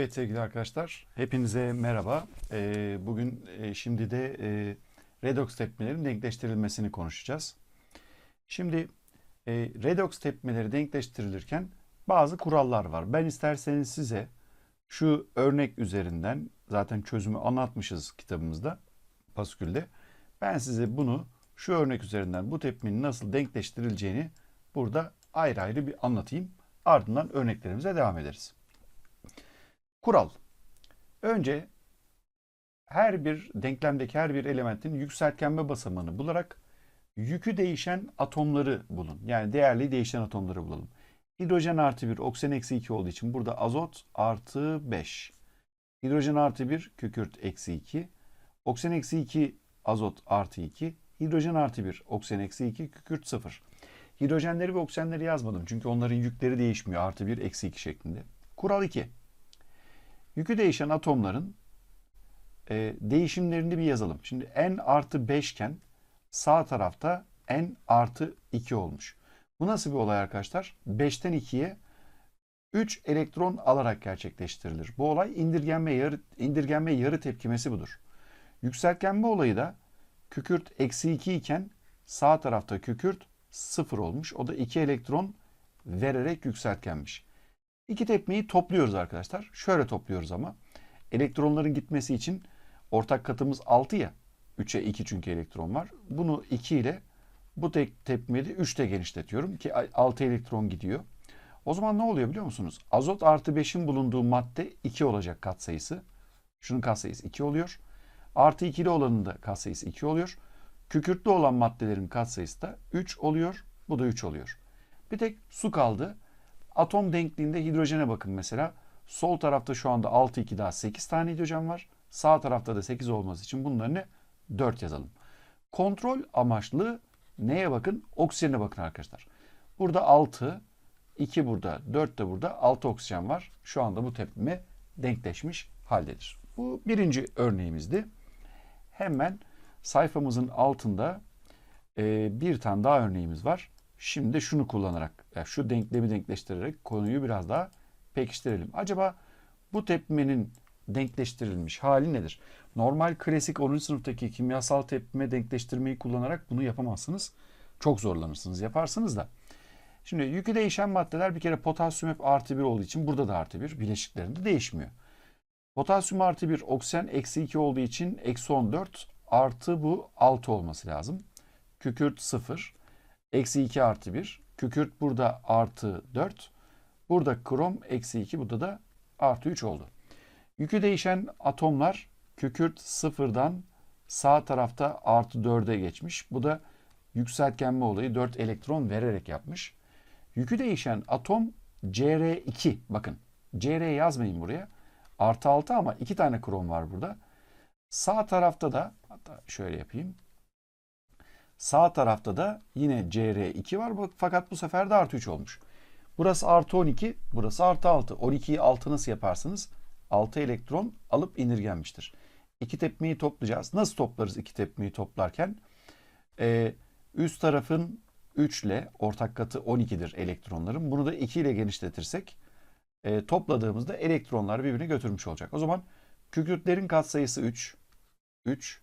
Evet sevgili arkadaşlar, hepinize merhaba. Ee, bugün e, şimdi de e, redox tepkimelerinin denkleştirilmesini konuşacağız. Şimdi e, redox tepkimeleri denkleştirilirken bazı kurallar var. Ben isterseniz size şu örnek üzerinden zaten çözümü anlatmışız kitabımızda, Paskül'de. Ben size bunu şu örnek üzerinden bu tepkimenin nasıl denkleştirileceğini burada ayrı ayrı bir anlatayım. Ardından örneklerimize devam ederiz. Kural. Önce her bir denklemdeki her bir elementin yükseltgenme basamağını bularak yükü değişen atomları bulun. Yani değerli değişen atomları bulalım. Hidrojen artı 1, oksijen eksi 2 olduğu için burada azot artı 5. Hidrojen artı 1, kükürt eksi 2. Oksijen eksi 2, azot artı 2. Hidrojen artı 1, oksijen eksi 2, kükürt 0. Hidrojenleri ve oksijenleri yazmadım çünkü onların yükleri değişmiyor. Artı 1, eksi 2 şeklinde. Kural 2. Yükü değişen atomların e, değişimlerini bir yazalım. Şimdi n artı 5 iken sağ tarafta n artı 2 olmuş. Bu nasıl bir olay arkadaşlar? 5'ten 2'ye 3 elektron alarak gerçekleştirilir. Bu olay indirgenme yarı, indirgenme yarı tepkimesi budur. Yükseltgenme olayı da kükürt eksi 2 iken sağ tarafta kükürt 0 olmuş. O da 2 elektron vererek yükseltgenmiş. İki tepmeyi topluyoruz arkadaşlar. Şöyle topluyoruz ama. Elektronların gitmesi için ortak katımız 6 ya. 3'e 2 çünkü elektron var. Bunu 2 ile bu tek tepmeyi de 3'te genişletiyorum ki 6 elektron gidiyor. O zaman ne oluyor biliyor musunuz? Azot artı 5'in bulunduğu madde 2 olacak katsayısı. Şunun katsayısı 2 oluyor. Artı 2'li olanın da katsayısı 2 oluyor. Kükürtlü olan maddelerin katsayısı da 3 oluyor. Bu da 3 oluyor. Bir tek su kaldı. Atom denkliğinde hidrojene bakın mesela. Sol tarafta şu anda 6 2 daha 8 tane hidrojen var. Sağ tarafta da 8 olması için bunlarını 4 yazalım. Kontrol amaçlı neye bakın? Oksijene bakın arkadaşlar. Burada 6, 2 burada, 4 de burada 6 oksijen var. Şu anda bu tepkime denkleşmiş haldedir. Bu birinci örneğimizdi. Hemen sayfamızın altında e, bir tane daha örneğimiz var. Şimdi şunu kullanarak, yani şu denklemi denkleştirerek konuyu biraz daha pekiştirelim. Acaba bu tepkimenin denkleştirilmiş hali nedir? Normal klasik 10. sınıftaki kimyasal tepkime denkleştirmeyi kullanarak bunu yapamazsınız. Çok zorlanırsınız. Yaparsınız da. Şimdi yükü değişen maddeler bir kere potasyum hep artı 1 olduğu için burada da artı 1. Bileşiklerinde değişmiyor. Potasyum artı 1, oksijen eksi 2 olduğu için eksi 14 artı bu 6 olması lazım. Kükürt 0. Eksi 2 artı 1. Kükürt burada artı 4. Burada krom eksi 2. Burada da artı 3 oldu. Yükü değişen atomlar kükürt sıfırdan sağ tarafta artı 4'e geçmiş. Bu da yükseltgenme olayı 4 elektron vererek yapmış. Yükü değişen atom CR2. Bakın CR yazmayın buraya. Artı 6 ama 2 tane krom var burada. Sağ tarafta da hatta şöyle yapayım. Sağ tarafta da yine CR2 var fakat bu sefer de artı 3 olmuş. Burası artı 12, burası artı 6. 12'yi 6 nasıl yaparsınız? 6 elektron alıp indirgenmiştir. İki tepmeyi toplayacağız. Nasıl toplarız iki tepmeyi toplarken? Ee, üst tarafın 3 ile ortak katı 12'dir elektronların. Bunu da 2 ile genişletirsek e, topladığımızda elektronlar birbirine götürmüş olacak. O zaman kükürtlerin katsayısı 3, 3,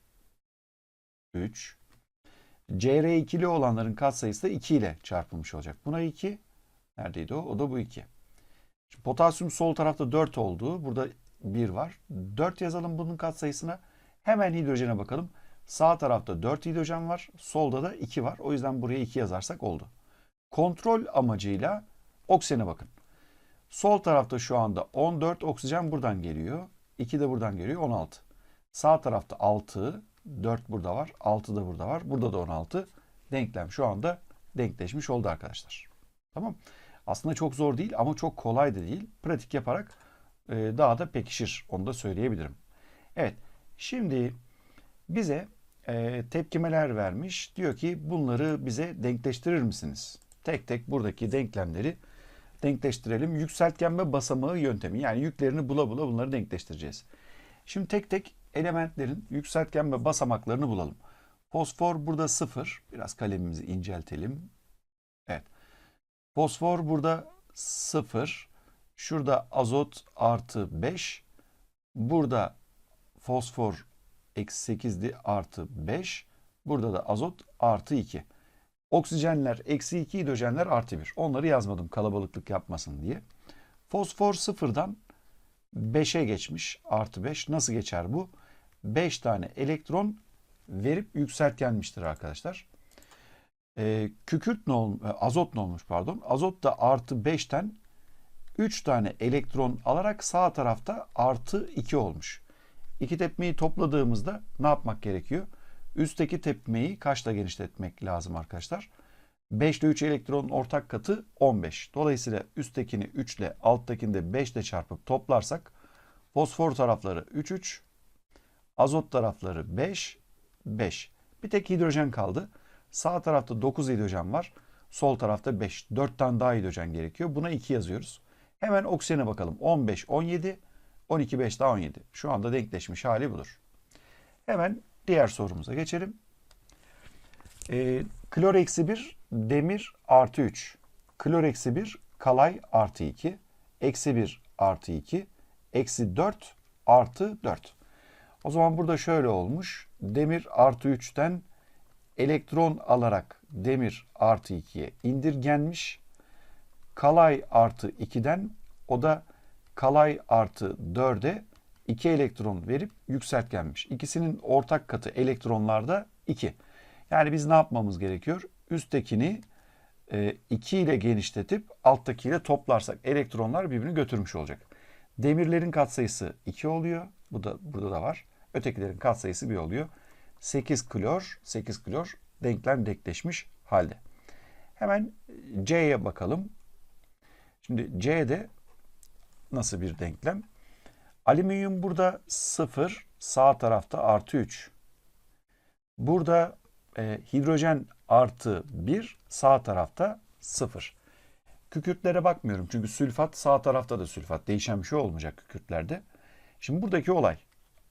3, CR2'li olanların katsayısı da 2 ile çarpılmış olacak. Buna 2. Neredeydi o? O da bu 2. Şimdi potasyum sol tarafta 4 olduğu. Burada 1 var. 4 yazalım bunun katsayısına. Hemen hidrojene bakalım. Sağ tarafta 4 hidrojen var. Solda da 2 var. O yüzden buraya 2 yazarsak oldu. Kontrol amacıyla oksijene bakın. Sol tarafta şu anda 14 oksijen buradan geliyor. 2 de buradan geliyor 16. Sağ tarafta 6, 4 burada var. 6 da burada var. Burada da 16. Denklem şu anda denkleşmiş oldu arkadaşlar. Tamam. Aslında çok zor değil ama çok kolay da değil. Pratik yaparak e, daha da pekişir. Onu da söyleyebilirim. Evet. Şimdi bize e, tepkimeler vermiş. Diyor ki bunları bize denkleştirir misiniz? Tek tek buradaki denklemleri denkleştirelim. Yükseltgenme basamağı yöntemi. Yani yüklerini bula bula bunları denkleştireceğiz. Şimdi tek tek elementlerin yükseltgenme basamaklarını bulalım. Fosfor burada 0. Biraz kalemimizi inceltelim. Evet. Fosfor burada 0. Şurada azot artı 5. Burada fosfor eksi 8'di artı 5. Burada da azot artı 2. Oksijenler eksi 2, hidrojenler artı 1. Onları yazmadım kalabalıklık yapmasın diye. Fosfor sıfırdan 5'e geçmiş artı 5 nasıl geçer bu? 5 tane elektron verip yükseltgenmiştir arkadaşlar. E, kükürt ne olmuş, e, azot ne olmuş pardon. Azot da artı 5'ten 3 tane elektron alarak sağ tarafta artı 2 olmuş. İki tepmeyi topladığımızda ne yapmak gerekiyor? Üstteki tepmeyi kaçla genişletmek lazım arkadaşlar? Arkadaşlar. 5'te 3 elektronun ortak katı 15. Dolayısıyla üsttekini 3 ile alttakini de 5 ile çarpıp toplarsak fosfor tarafları 3 3, azot tarafları 5 5. Bir tek hidrojen kaldı. Sağ tarafta 9 hidrojen var. Sol tarafta 5. 4 tane daha hidrojen gerekiyor. Buna 2 yazıyoruz. Hemen oksijene bakalım. 15 17 12 5 daha 17. Şu anda denkleşmiş hali budur. Hemen diğer sorumuza geçelim. E, klor eksi 1 demir artı 3. Klor eksi 1, kalay artı 2. Eksi 1 artı 2. Eksi 4 artı 4. O zaman burada şöyle olmuş. Demir artı 3'ten elektron alarak demir artı 2'ye indirgenmiş. Kalay artı 2'den o da kalay artı 4'e 2 elektron verip yükseltgenmiş. İkisinin ortak katı elektronlarda 2. Yani biz ne yapmamız gerekiyor? Üsttekini 2 ile genişletip alttakiyle toplarsak elektronlar birbirini götürmüş olacak. Demirlerin katsayısı 2 oluyor. Bu da burada da var. Ötekilerin katsayısı 1 oluyor. 8 klor, 8 klor denklem denkleşmiş halde. Hemen C'ye bakalım. Şimdi C'de nasıl bir denklem? Alüminyum burada 0, sağ tarafta artı 3. Burada e, hidrojen artı 1, sağ tarafta 0. Kükürtlere bakmıyorum çünkü sülfat sağ tarafta da sülfat. Değişen bir şey olmayacak kükürtlerde. Şimdi buradaki olay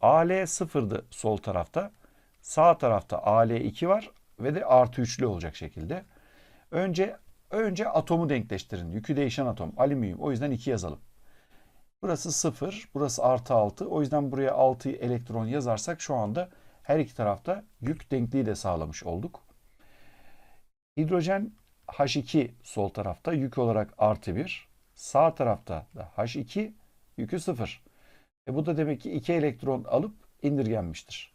Al 0'dı sol tarafta. Sağ tarafta Al2 var ve de artı 3'lü olacak şekilde. Önce önce atomu denkleştirin. Yükü değişen atom. Alüminyum. O yüzden 2 yazalım. Burası 0. Burası artı 6. O yüzden buraya 6 elektron yazarsak şu anda her iki tarafta yük denkliği de sağlamış olduk. Hidrojen H2 sol tarafta yük olarak artı 1. Sağ tarafta da H2 yükü 0. E bu da demek ki 2 elektron alıp indirgenmiştir.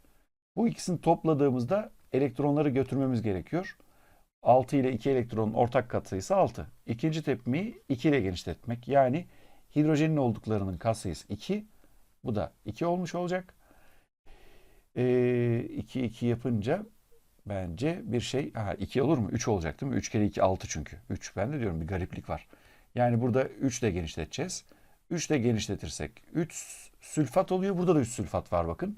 Bu ikisini topladığımızda elektronları götürmemiz gerekiyor. 6 ile 2 elektronun ortak katsayısı 6. İkinci tepmeyi 2 ile genişletmek. Yani hidrojenin olduklarının katsayısı 2. Bu da 2 olmuş olacak. 2 e, 2 yapınca bence bir şey ha 2 olur mu? 3 olacak değil mi? 3 kere 2 6 çünkü. 3 ben de diyorum bir gariplik var. Yani burada 3 ile genişleteceğiz. 3 ile genişletirsek 3 sülfat oluyor. Burada da 3 sülfat var bakın.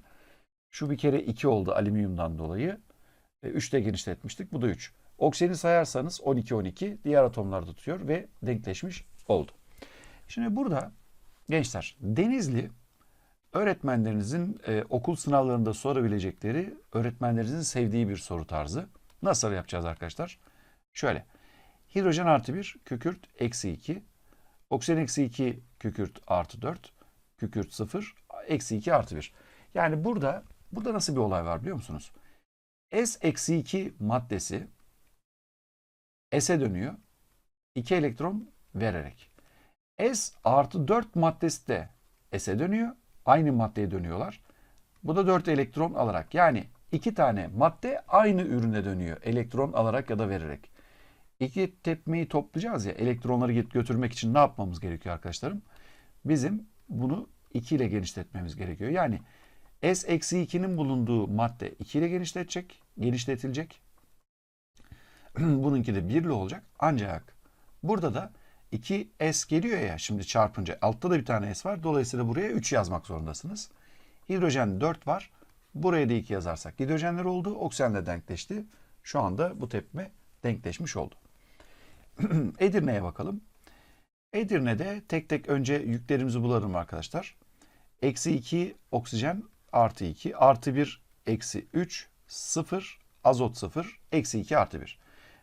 Şu bir kere 2 oldu alüminyumdan dolayı. 3 ile genişletmiştik. Bu da 3. Oksijeni sayarsanız 12-12 diğer atomlar tutuyor ve denkleşmiş oldu. Şimdi burada gençler Denizli öğretmenlerinizin e, okul sınavlarında sorabilecekleri öğretmenlerinizin sevdiği bir soru tarzı. Nasıl yapacağız arkadaşlar? Şöyle. Hidrojen artı 1, kükürt eksi 2. Oksijen eksi 2, kükürt artı 4. Kükürt 0, eksi 2 artı 1. Yani burada burada nasıl bir olay var biliyor musunuz? S eksi 2 maddesi S'e dönüyor. 2 elektron vererek. S artı 4 maddesi de S'e dönüyor. Aynı maddeye dönüyorlar. Bu da 4 elektron alarak. Yani iki tane madde aynı ürüne dönüyor. Elektron alarak ya da vererek. İki tepmeyi toplayacağız ya. Elektronları götürmek için ne yapmamız gerekiyor arkadaşlarım? Bizim bunu 2 ile genişletmemiz gerekiyor. Yani S-2'nin bulunduğu madde 2 ile genişletecek, genişletilecek. Bununki de 1 ile olacak. Ancak burada da 2S geliyor ya şimdi çarpınca. Altta da bir tane S var. Dolayısıyla buraya 3 yazmak zorundasınız. Hidrojen 4 var. Buraya da 2 yazarsak hidrojenler oldu. Oksijenle denkleşti. Şu anda bu tepme denkleşmiş oldu. Edirne'ye bakalım. Edirne'de tek tek önce yüklerimizi bulalım arkadaşlar. Eksi 2 oksijen artı 2 artı 1 eksi 3 0 azot 0 eksi 2 artı 1.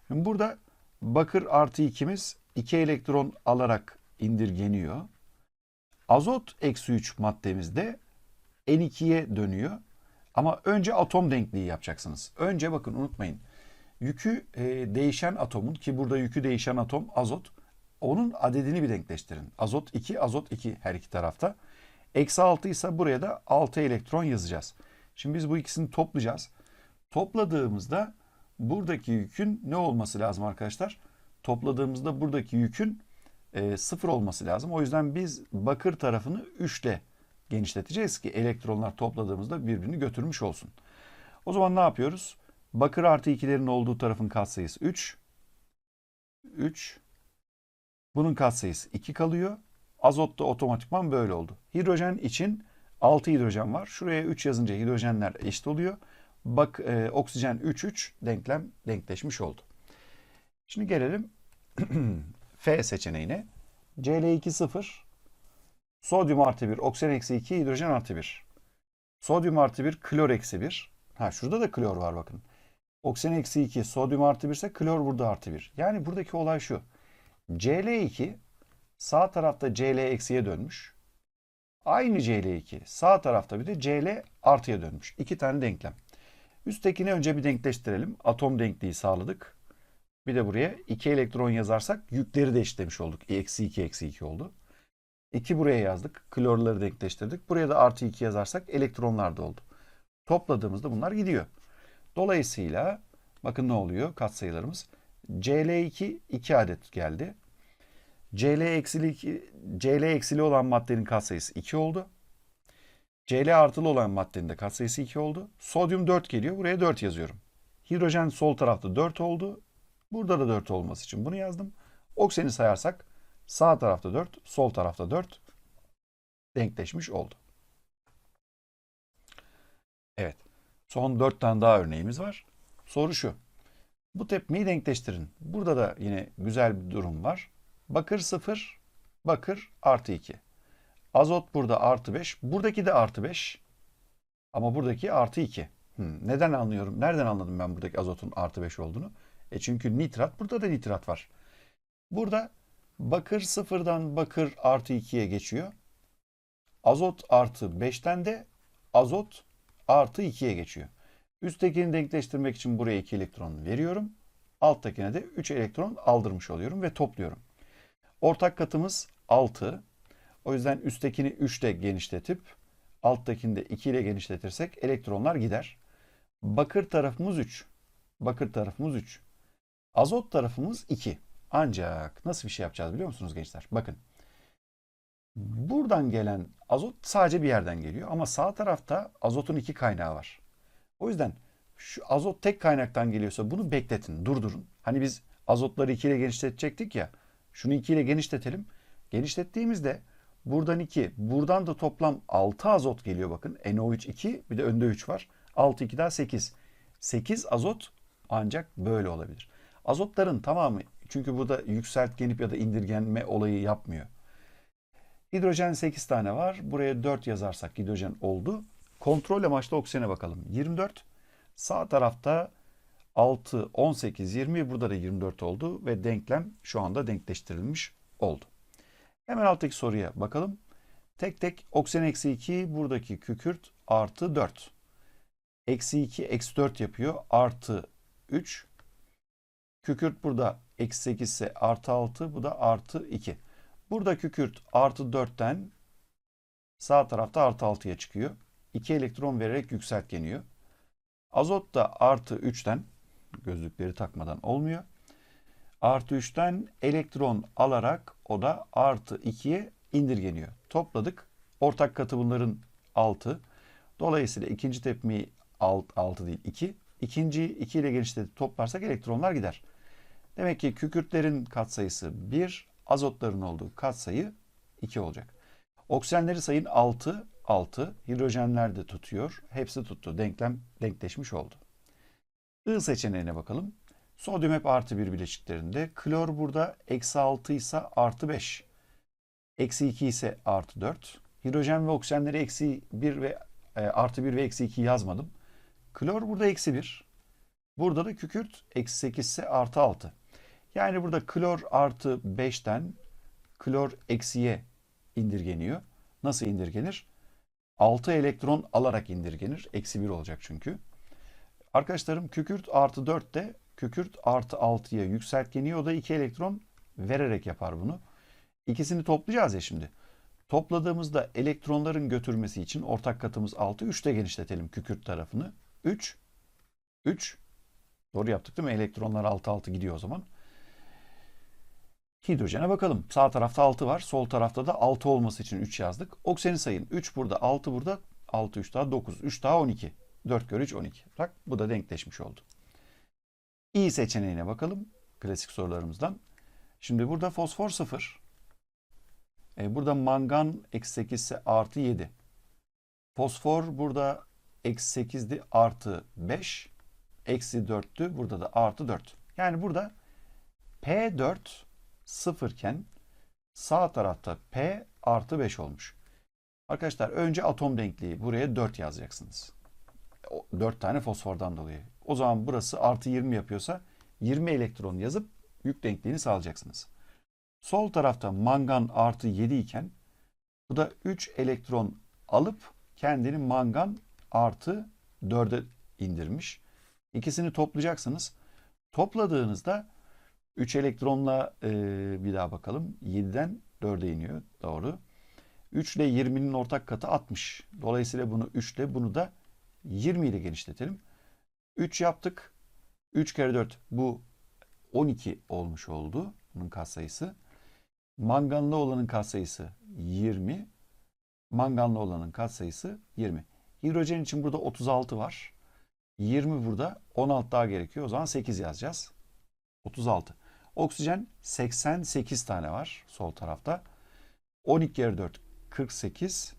Şimdi burada bakır artı 2'miz 2 elektron alarak indirgeniyor. Azot eksi 3 maddemizde N2'ye dönüyor. Ama önce atom denkliği yapacaksınız. Önce bakın unutmayın. Yükü e, değişen atomun ki burada yükü değişen atom azot. Onun adedini bir denkleştirin. Azot 2, azot 2 her iki tarafta. Eksi 6 ise buraya da 6 elektron yazacağız. Şimdi biz bu ikisini toplayacağız. Topladığımızda buradaki yükün ne olması lazım arkadaşlar? Topladığımızda buradaki yükün e, sıfır olması lazım. O yüzden biz bakır tarafını 3 ile genişleteceğiz ki elektronlar topladığımızda birbirini götürmüş olsun. O zaman ne yapıyoruz? Bakır artı 2'lerin olduğu tarafın katsayısı 3. 3. Bunun katsayısı 2 kalıyor. Azot da otomatikman böyle oldu. Hidrojen için 6 hidrojen var. Şuraya 3 yazınca hidrojenler eşit oluyor. Bak e, oksijen 3 3 denklem denkleşmiş oldu. Şimdi gelelim F seçeneğine. Cl2 0 sodyum artı 1 oksijen eksi 2 hidrojen artı 1. Sodyum artı 1 klor eksi 1. Ha şurada da klor var bakın. Oksijen eksi 2 sodyum artı 1 ise klor burada artı 1. Yani buradaki olay şu. Cl2 sağ tarafta Cl eksiye dönmüş. Aynı Cl2 sağ tarafta bir de Cl artıya dönmüş. İki tane denklem. Üsttekini önce bir denkleştirelim. Atom denkliği sağladık. Bir de buraya 2 elektron yazarsak yükleri de eşitlemiş olduk. Eksi 2 eksi 2 oldu. 2 buraya yazdık. Klorları denkleştirdik. Buraya da artı 2 yazarsak elektronlar da oldu. Topladığımızda bunlar gidiyor. Dolayısıyla bakın ne oluyor katsayılarımız. Cl2 2 adet geldi. Cl eksili, Cl eksili olan maddenin katsayısı 2 oldu. Cl artılı olan maddenin de katsayısı 2 oldu. Sodyum 4 geliyor. Buraya 4 yazıyorum. Hidrojen sol tarafta 4 oldu. Burada da 4 olması için bunu yazdım. Oksijeni sayarsak sağ tarafta 4, sol tarafta 4 denkleşmiş oldu. Evet. Son 4 tane daha örneğimiz var. Soru şu. Bu tepmeyi denkleştirin. Burada da yine güzel bir durum var. Bakır 0, bakır artı 2. Azot burada artı 5. Buradaki de artı 5. Ama buradaki artı 2. Hmm, neden anlıyorum? Nereden anladım ben buradaki azotun artı 5 olduğunu? E çünkü nitrat, burada da nitrat var. Burada bakır sıfırdan bakır artı 2'ye geçiyor. Azot artı 5'ten de azot artı 2'ye geçiyor. Üsttekini denkleştirmek için buraya 2 elektron veriyorum. Alttakine de 3 elektron aldırmış oluyorum ve topluyorum. Ortak katımız 6. O yüzden üsttekini 3 ile genişletip alttakini de 2 ile genişletirsek elektronlar gider. Bakır tarafımız 3. Bakır tarafımız 3. Azot tarafımız 2. Ancak nasıl bir şey yapacağız biliyor musunuz gençler? Bakın. Buradan gelen azot sadece bir yerden geliyor ama sağ tarafta azotun iki kaynağı var. O yüzden şu azot tek kaynaktan geliyorsa bunu bekletin, durdurun. Hani biz azotları 2 ile genişletecektik ya. Şunu 2 ile genişletelim. Genişlettiğimizde buradan 2, buradan da toplam 6 azot geliyor bakın. NO3 2, bir de önde 3 var. 6 2 daha 8. 8 azot ancak böyle olabilir. Azotların tamamı çünkü burada yükseltgenip ya da indirgenme olayı yapmıyor. Hidrojen 8 tane var. Buraya 4 yazarsak hidrojen oldu. Kontrol amaçlı oksijene bakalım. 24. Sağ tarafta 6, 18, 20. Burada da 24 oldu ve denklem şu anda denkleştirilmiş oldu. Hemen alttaki soruya bakalım. Tek tek oksijen eksi 2 buradaki kükürt artı 4. Eksi 2 eksi 4 yapıyor. Artı 3. Kükürt burada eksi 8 ise artı 6. Bu da artı 2. Burada kükürt artı 4'ten sağ tarafta artı 6'ya çıkıyor. 2 elektron vererek yükseltgeniyor. Azot da artı 3'ten gözlükleri takmadan olmuyor. Artı 3'ten elektron alarak o da artı 2'ye indirgeniyor. Topladık. Ortak katı bunların 6. Dolayısıyla ikinci tepmeyi 6 değil 2. İkinciyi 2 ile genişletip toplarsak elektronlar gider. Demek ki kükürtlerin katsayısı 1, azotların olduğu katsayı 2 olacak. Oksijenleri sayın 6, 6. Hidrojenler de tutuyor. Hepsi tuttu. Denklem denkleşmiş oldu. I seçeneğine bakalım. Sodyum hep artı 1 bileşiklerinde. Klor burada eksi 6 ise artı 5. Eksi 2 ise artı 4. Hidrojen ve oksijenleri eksi 1 ve e, artı 1 ve eksi 2 yazmadım. Klor burada eksi 1. Burada da kükürt eksi 8 ise artı 6. Yani burada klor artı 5'ten klor eksiye indirgeniyor. nasıl indirgenir? 6 elektron alarak indirgenir. Eksi 1 olacak çünkü. Arkadaşlarım kükürt artı 4 de kükürt artı 6'ya yükseltgeni o da 2 elektron vererek yapar bunu. İkisini toplayacağız ya şimdi. Topladığımızda elektronların götürmesi için ortak katımız 6. 3'te genişletelim kükürt tarafını. 3, 3. Doğru yaptık değil mi? Elektronlar 6 6 gidiyor o zaman. Hidrojene bakalım. Sağ tarafta 6 var. Sol tarafta da 6 olması için 3 yazdık. Oksijeni sayın. 3 burada, 6 burada. 6 3 daha 9. 3 daha 12. 4 kere 3 12. Bak bu da denkleşmiş oldu. İyi seçeneğine bakalım. Klasik sorularımızdan. Şimdi burada fosfor 0. E, burada mangan eksi 8 ise artı 7. Fosfor burada eksi 8'di artı 5. Eksi 4'tü. Burada da artı 4. Yani burada P4 0 iken sağ tarafta P artı 5 olmuş. Arkadaşlar önce atom denkliği. Buraya 4 yazacaksınız. 4 tane fosfordan dolayı. O zaman burası artı 20 yapıyorsa 20 elektron yazıp yük denkliğini sağlayacaksınız. Sol tarafta mangan artı 7 iken bu da 3 elektron alıp kendini mangan artı 4'e indirmiş. İkisini toplayacaksınız. Topladığınızda 3 elektronla e, bir daha bakalım. 7'den 4'e iniyor. Doğru. 3 ile 20'nin ortak katı 60. Dolayısıyla bunu 3 ile bunu da 20 ile genişletelim. 3 yaptık. 3 kere 4 bu 12 olmuş oldu. Bunun katsayısı. Manganlı olanın katsayısı 20. Manganlı olanın katsayısı 20. Hidrojen için burada 36 var. 20 burada 16 daha gerekiyor. O zaman 8 yazacağız. 36. Oksijen 88 tane var sol tarafta. 12 kere 4 48.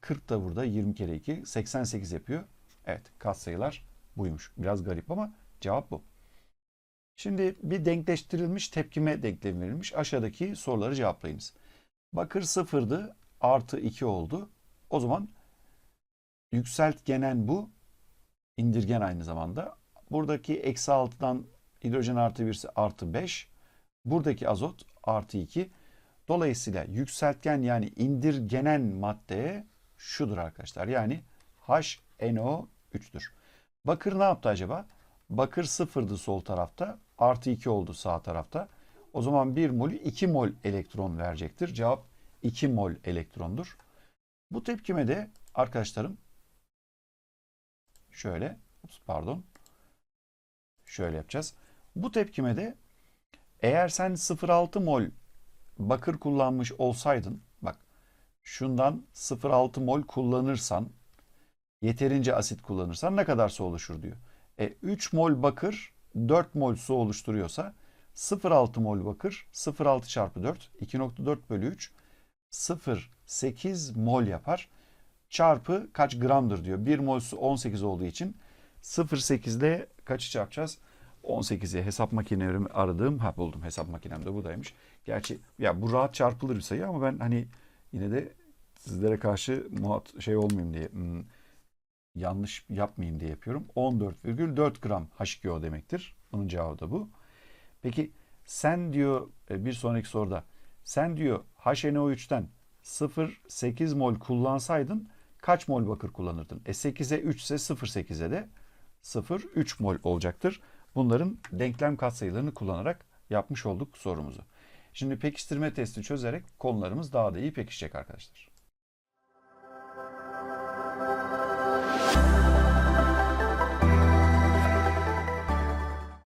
40 da burada 20 kere 2 88 yapıyor. Evet katsayılar buymuş. Biraz garip ama cevap bu. Şimdi bir denkleştirilmiş tepkime denklemi verilmiş. Aşağıdaki soruları cevaplayınız. Bakır sıfırdı artı 2 oldu. O zaman yükseltgenen bu. indirgen aynı zamanda. Buradaki eksi 6'dan hidrojen artı 1 ise artı 5. Buradaki azot artı 2. Dolayısıyla yükseltgen yani indirgenen madde şudur arkadaşlar. Yani HNO3'tür. Bakır ne yaptı acaba? Bakır sıfırdı sol tarafta. Artı 2 oldu sağ tarafta. O zaman 1 molü 2 mol elektron verecektir. Cevap 2 mol elektrondur. Bu tepkime de arkadaşlarım şöyle pardon şöyle yapacağız. Bu tepkime de eğer sen 0,6 mol bakır kullanmış olsaydın bak şundan 0,6 mol kullanırsan yeterince asit kullanırsan ne kadar su oluşur diyor. E, 3 mol bakır 4 mol su oluşturuyorsa 0,6 mol bakır 0,6 çarpı 4 2,4 bölü 3 0,8 mol yapar. Çarpı kaç gramdır diyor. 1 mol su 18 olduğu için 0,8 ile kaçı çarpacağız? 18'i hesap makinelerimi aradım. Ha buldum hesap makinem de buradaymış. Gerçi ya bu rahat çarpılır bir sayı ama ben hani yine de sizlere karşı muhat şey olmayayım diye hmm, yanlış yapmayayım diye yapıyorum. 14,4 gram H2O demektir. Bunun cevabı da bu. Peki sen diyor e, bir sonraki soruda sen diyor HNO3'ten 0,8 mol kullansaydın kaç mol bakır kullanırdın? E 8'e 3 ise 0,8'e de 0,3 mol olacaktır. Bunların denklem katsayılarını kullanarak yapmış olduk sorumuzu. Şimdi pekiştirme testi çözerek konularımız daha da iyi pekişecek arkadaşlar.